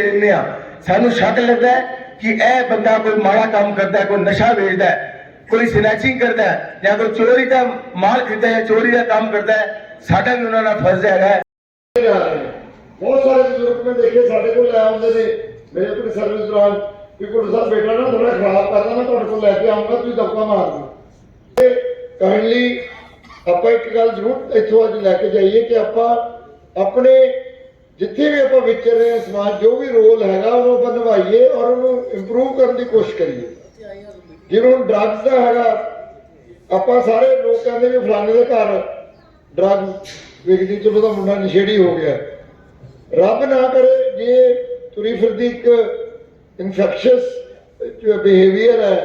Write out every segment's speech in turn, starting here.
ਰਹਿੰਦੇ ਆ। ਸਾਨੂੰ ਸ਼ੱਕ ਲੱਗਦਾ ਕਿ ਇਹ ਬੰਦਾ ਕੋਈ ਮਾੜਾ ਕੰਮ ਕਰਦਾ ਹੈ, ਕੋਈ ਨਸ਼ਾ ਵੇਚਦਾ ਹੈ, ਕੋਈ ਸਨੈਚਿੰਗ ਕਰਦਾ ਹੈ, ਜਾਂ ਕੋਈ ਚੋਰੀ ਦਾ ਮਾਲ ਖਰੀਦਦਾ ਹੈ ਚੋਰੀ ਦਾ ਕੰਮ ਕਰਦਾ ਹੈ। ਸਾਡਾ ਵੀ ਉਹਨਾਂ ਨਾਲ ਫਰਜ਼ ਹੈਗਾ ਬਹੁਤ ਸਾਰੇ ਬਜ਼ੁਰਗ ਮੈਂ ਦੇਖੇ, ਸਾਡੇ ਕੋਲ ਲੈ ਆਉਂਦੇ ਨੇ। ਮੇਰੇ ਕੋਲ ਸਰਵਿਸ ਦੌਰਾਨ ਕਿ ਕੋਲ ਸਾਹਿਬ ਬੇਟਾ ਨਾ ਥੋੜਾ ਖਰਾਬ ਕਰਦਾ, ਮੈਂ ਤੁਹਾਡੇ ਕੋਲ ਲੈ ਕੇ ਆਉਂਗਾ, ਤੁਸੀਂ ਦਬਕਾ ਮਾਰ ਦਿਓ। ਕਾਈਂਡਲੀ ਆਪਾਂ ਇੱਕ ਗੱਲ ਜ਼ਰੂਰ ਇੱਥੋਂ ਅੱਜ ਲੈ ਕੇ ਜਾਈਏ ਕਿ ਆਪਾਂ ਆਪਣੇ ਜਿੱਥੇ ਵੀ ਆਪਾਂ ਵਿਚਰ ਰਹੇ ਹਾਂ, ਸਮਾਜ ਜੋ ਵੀ ਰੋਲ ਹੈਗਾ, ਉਹਨੂੰ ਆਪਾਂ ਨਿਭਾਈਏ ਔਰ ਉਹਨੂੰ ਇੰਪਰੂਵ ਕਰਨ ਦੀ ਕੋਸ਼ਿਸ਼ ਕਰੀਏ। ਜਿਵੇਂ ਹੁਣ ਡਰੱਗਸ ਦਾ ਹੈਗਾ, ਆਪਾਂ ਸਾਰੇ ਲੋਕ ਕਹਿੰਦੇ ਵੀ ਫਲਾਣੇ ਦੇ ਘਰ ਡਰੱਗ ਵਿਕਦੀ ਚਲੋ ਦਾ ਮੁੰਡਾ ਨਸ਼ੇੜੀ ਹੋ ਗਿਆ। ਰੱਬ ਨਾ ਕਰੇ ਜੇ ਤੁਰੀ ਫਿਰਦੀ ਇੱਕ ਇਨਫੈਕਸ਼ੀਅਸ ਬਿਹੇਵੀਅਰ ਹੈ,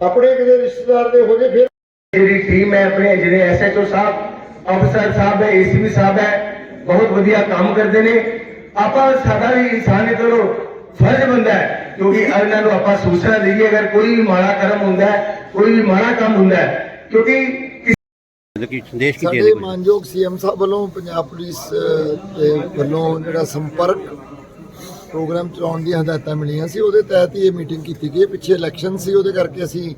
ਆਪਣੇ ਕਿਸੇ ਰਿਸ਼ਤੇਦਾਰ ਦੇ ਹੋ ਜੇ, ਫਿਰ ਜਿਹੜੀ ਟੀਮ ਹੈ, ਆਪਣੇ ਜਿਹੜੇ ਐਸਐਚਓ ਸਾਹਿਬ ਅਫਸਰ ਸਾਹਿਬ ਹੈ ਏਸੀਪੀ ਸਾਹਿਬ ਹੈ ਬਹੁਤ ਵਧੀਆ ਕੰਮ ਕਰਦੇ ਨੇ। ਆਪਾਂ ਸਾਡਾ ਵੀ ਇਨਸਾਨੀਅਤ ਵੱਲੋਂ ਫਰਜ਼ ਬੰਦਾ ਹੈ ਕਿਉਂਕਿ ਇਹਨਾਂ ਨੂੰ ਆਪਾਂ ਸੂਚਨਾ ਦਈਏ ਅਗਰ ਕੋਈ ਵੀ ਮਾੜਾ ਕਰਮ ਹੁੰਦਾ ਹੈ ਕੋਈ ਵੀ ਮਾੜਾ ਕੰਮ ਹੁੰਦਾ ਹੈ ਕਿਉਂਕਿ ਮਤਲਬ ਕਿ ਸੰਦੇਸ਼ ਕੀ ਦੇ ਸਾਡੇ ਦੇ ਮਾਨਯੋਗ ਸੀਐਮ ਸਾਹਿਬ ਵੱਲੋਂ ਪੰਜਾਬ ਪੁਲਿਸ ਦੇ ਵੱਲੋਂ ਜਿਹੜਾ ਸੰਪਰਕ ਪ੍ਰੋਗਰਾਮ ਚਲਾਉਣ ਦੀਆਂ ਹਦਾਇਤਾਂ ਮਿਲੀਆਂ ਸੀ ਉਹਦੇ ਤਹਿਤ ਹੀ ਇਹ ਮੀਟਿੰਗ ਕੀਤੀ ਗਈ ਹੈ। ਪਿੱਛੇ ਇਲੈਕਸ਼ਨ ਸੀ ਉਹਦੇ ਕਰਕੇ ਅਸੀਂ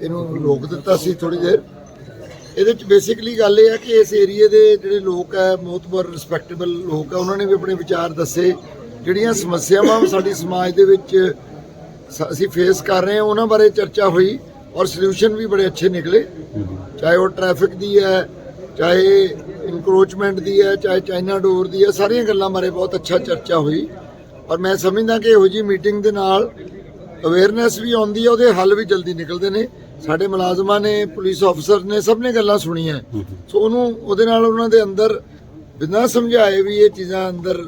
ਇਹਨੂੰ ਰੋਕ ਦਿੱਤਾ ਸੀ ਥੋੜੀ ਦੇਰ। ਇਹਦੇ ਚ ਬੇਸਿਕਲੀ ਗੱਲ ਇਹ ਹੈ ਕਿ ਇਸ ਏਰੀਏ ਦੇ ਜਿਹੜੇ ਲੋਕ ਹੈ ਬਹੁਤ ਰਿਸਪੈਕਟੇਬਲ ਲੋਕ ਹੈ ਉਹਨਾਂ ਨੇ ਵੀ ਆਪਣੇ ਵਿਚਾਰ ਦੱਸੇ। ਜਿਹੜੀਆਂ ਸਮੱਸਿਆਵਾਂ ਸਾਡੀ ਸਮਾਜ ਦੇ ਵਿੱਚ ਅਸੀਂ ਫੇਸ ਕਰ ਰਹੇ ਹਾਂ, ਉਹਨਾਂ ਬਾਰੇ ਚਰਚਾ ਹੋਈ ਔਰ ਸੋਲੂਸ਼ਨ ਵੀ ਬੜੇ ਅੱਛੇ ਨਿਕਲੇ। ਚਾਹੇ ਉਹ ਟ੍ਰੈਫਿਕ ਦੀ ਹੈ, ਚਾਹੇ ਇਨਕਰੋਚਮੈਂਟ ਦੀ ਹੈ, ਚਾਹੇ ਚਾਈਨਾ ਡੋਰ ਦੀ ਹੈ, ਸਾਰੀਆਂ ਗੱਲਾਂ ਬਾਰੇ ਬਹੁਤ ਅੱਛਾ ਚਰਚਾ ਹੋਈ। ਔਰ ਮੈਂ ਸਮਝਦਾ ਕਿ ਇਹੋ ਜੀ ਮੀਟਿੰਗ ਦੇ ਨਾਲ ਅਵੇਅਰਨੈਸ ਵੀ ਆਉਂਦੀ ਹੈ, ਉਹਦੇ ਹੱਲ ਵੀ ਜਲਦੀ ਨਿਕਲਦੇ ਨੇ। ਸਾਡੇ ਮੁਲਾਜ਼ਮਾਂ ਨੇ ਪੁਲਿਸ ਅਫਸਰ ਨੇ ਸਭ ਨੇ ਗੱਲਾਂ ਸੁਣੀਆਂ। ਸੋ ਉਹਨੂੰ ਉਹਦੇ ਨਾਲ ਉਹਨਾਂ ਦੇ ਅੰਦਰ ਬਿਨਾਂ ਸਮਝਾਏ ਵੀ ਇਹ ਚੀਜ਼ਾਂ ਅੰਦਰ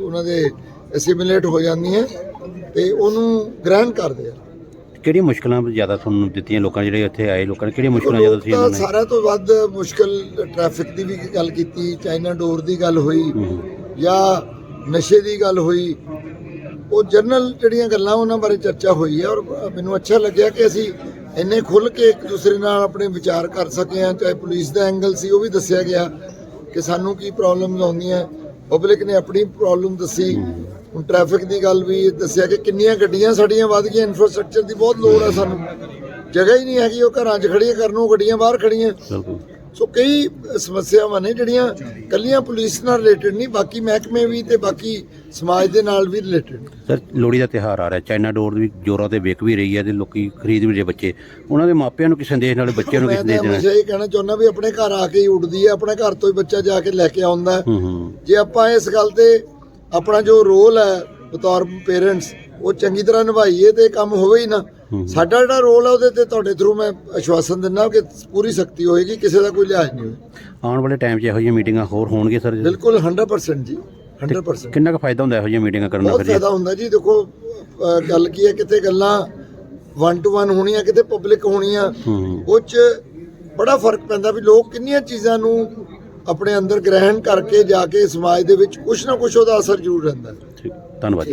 ਉਹਨਾਂ ਦੇ ਐਸਿਮੀਲੇਟ ਹੋ ਜਾਂਦੀਆਂ ਤੇ ਉਹਨੂੰ ਗ੍ਰਹਿਣ ਕਰਦੇ ਆ। ਕਿਹੜੀਆਂ ਮੁਸ਼ਕਲਾਂ ਜ਼ਿਆਦਾ ਤੁਹਾਨੂੰ ਦਿੱਤੀਆਂ ਲੋਕਾਂ ਜਿਹੜੇ ਇੱਥੇ ਆਏ ਲੋਕਾਂ ਨੇ ਕਿਹੜੀਆਂ ਮੁਸ਼ਕਲਾਂ ਜ਼ਿਆਦਾ ਤੁਸੀਂ ਇਹਨਾਂ ਨੇ ਸਾਰਿਆਂ ਤੋਂ ਵੱਧ ਮੁਸ਼ਕਲ ਟ੍ਰੈਫਿਕ ਦੀ ਵੀ ਗੱਲ ਕੀਤੀ ਚਾਈਨਾ ਡੋਰ ਦੀ ਗੱਲ ਹੋਈ ਜਾਂ ਨਸ਼ੇ ਦੀ ਗੱਲ ਹੋਈ। ਉਹ ਜਨਰਲ ਜਿਹੜੀਆਂ ਗੱਲਾਂ ਉਹਨਾਂ ਬਾਰੇ ਚਰਚਾ ਹੋਈ ਹੈ ਔਰ ਮੈਨੂੰ ਅੱਛਾ ਲੱਗਿਆ ਕਿ ਅਸੀਂ ਇੰਨੇ ਖੁੱਲ ਕੇ ਇੱਕ ਦੂਸਰੇ ਨਾਲ ਆਪਣੇ ਵਿਚਾਰ ਕਰ ਸਕੇ ਹਾਂ ਚਾਹੇ ਪੁਲਿਸ ਦਾ ਐਂਗਲ ਸੀ, ਉਹ ਵੀ ਦੱਸਿਆ ਗਿਆ ਕਿ ਸਾਨੂੰ ਕੀ ਪ੍ਰੋਬਲਮਸ ਆਉਂਦੀਆਂ। ਪਬਲਿਕ ਨੇ ਆਪਣੀ ਪ੍ਰੋਬਲਮ ਦੱਸੀ। ਹੁਣ ਟ੍ਰੈਫਿਕ ਦੀ ਗੱਲ ਵੀ ਦੱਸਿਆ ਕਿ ਕਿੰਨੀਆਂ ਗੱਡੀਆਂ ਸਾਡੀਆਂ ਵੱਧ ਗਈਆਂ ਇਨਫਰਾਸਟ੍ਰਕਚਰ ਦੀ ਬਹੁਤ ਲੋੜ ਹੈ ਸਾਨੂੰ। ਜਗ੍ਹਾ ਹੀ ਨਹੀਂ ਹੈਗੀ, ਉਹ ਘਰਾਂ 'ਚ ਖੜੀਆਂ ਕਰਨ ਨੂੰ ਗੱਡੀਆਂ ਬਾਹਰ ਖੜੀਆਂ ਸੋ ਕਈ ਸਮੱਸਿਆਵਾਂ ਨੇ ਜਿਹੜੀਆਂ ਕੱਲੀਆਂ ਪੁਲਿਸ ਨਾਲ ਰਿਲੇਟਡ ਨਹੀਂ ਬਾਕੀ ਮਹਿਕਮੇ ਵੀ ਤੇ ਬਾਕੀ ਸਮਾਜ ਦੇ ਨਾਲ ਵੀ ਰਿਲੇਟਡ ਸਰ ਲੋਹੜੀ ਦਾ ਤਿਹਾਰ ਆ ਰਿਹਾ ਚਾਈਨਾ ਡੋਰ ਵੀ ਜੋਰਾਂ ਤੇ ਵਿਕ ਵੀ ਰਹੀ ਹੈ ਤੇ ਲੋਕੀ ਖਰੀਦ ਵੀ ਰਹੇ ਬੱਚੇ। ਉਹਨਾਂ ਦੇ ਮਾਪਿਆਂ ਨੂੰ ਕੀ ਸੰਦੇਸ਼ ਨਾਲੇ ਬੱਚਿਆਂ ਨੂੰ ਕੀ ਮੈਂ ਸੰਦੇਸ਼ ਦੇਣਾ ਹਮੇਸ਼ਾ ਇਹ ਕਹਿਣਾ ਚਾਹੁੰਦਾ ਵੀ ਆਪਣੇ ਘਰ ਆ ਕੇ ਹੀ ਉੱਡਦੀ ਹੈ ਆਪਣੇ ਘਰ ਤੋਂ ਹੀ ਬੱਚਾ ਜਾ ਕੇ ਲੈ ਕੇ ਆਉਂਦਾ ਜੇ ਆਪਾਂ ਇਸ ਗੱਲ ਤੇ ਆਪਣਾ ਜੋ ਰੋਲ ਹੈ ਬਤੌਰ ਪੇਰੈਂਟਸ ਉਹ ਚੰਗੀ ਤਰ੍ਹਾਂ ਨਿਭਾਈਏ ਤੇ ਕੰਮ ਹੋਵੇ ਹੀ ਨਾ। ਸਾਡਾ ਜਿਹੜਾ ਰੋਲ ਹੈ ਉਹਦੇ ਤੇ ਤੁਹਾਡੇ ਥਰੂ ਮੈਂ ਆਸ਼ਵਾਸਨ ਦਿੰਦਾ ਕਿ ਪੂਰੀ ਸਖਤੀ ਹੋਏਗੀ ਕਿਸੇ ਦਾ ਕੋਈ ਲਿਹਾਜ਼ ਨਹੀਂ ਆਉਣ ਵਾਲੇ ਟਾਈਮ 'ਚ ਇਹੋ ਜਿਹੀਆਂ ਮੀਟਿੰਗਾਂ ਹੋਰ ਹੋਣਗੇ ਸਰ? ਬਿਲਕੁਲ 100% ਜੀ 100% ਕਿੰਨਾ ਕੁ ਫਾਇਦਾ ਹੁੰਦਾ ਇਹੋ ਜਿਹੀਆਂ ਮੀਟਿੰਗਾਂ ਕਰਨ ਨਾਲ ਬਹੁਤ? ਫਾਇਦਾ ਹੁੰਦਾ ਜੀ ਦੇਖੋ ਗੱਲ ਕੀ ਹੈ ਕਿਤੇ ਗੱਲਾਂ 1 ਟੂ 1 ਹੋਣੀਆਂ ਕਿਤੇ ਪਬਲਿਕ ਹੋਣੀਆਂ ਉਹ 'ਚ ਬੜਾ ਫ਼ਰਕ ਪੈਂਦਾ ਵੀ ਲੋਕ ਕਿੰਨੀਆਂ ਚੀਜ਼ਾਂ ਨੂੰ ਆਪਣੇ ਅੰਦਰ ਗ੍ਰਹਿਣ ਕਰਕੇ ਜਾ ਕੇ ਸਮਾਜ ਦੇ ਵਿੱਚ ਕੁਝ ਨਾ ਕੁਝ ਉਹਦਾ ਅਸਰ ਜ਼ਰੂਰ ਰਹਿੰਦਾ। ਠੀਕ ਧੰਨਵਾਦ।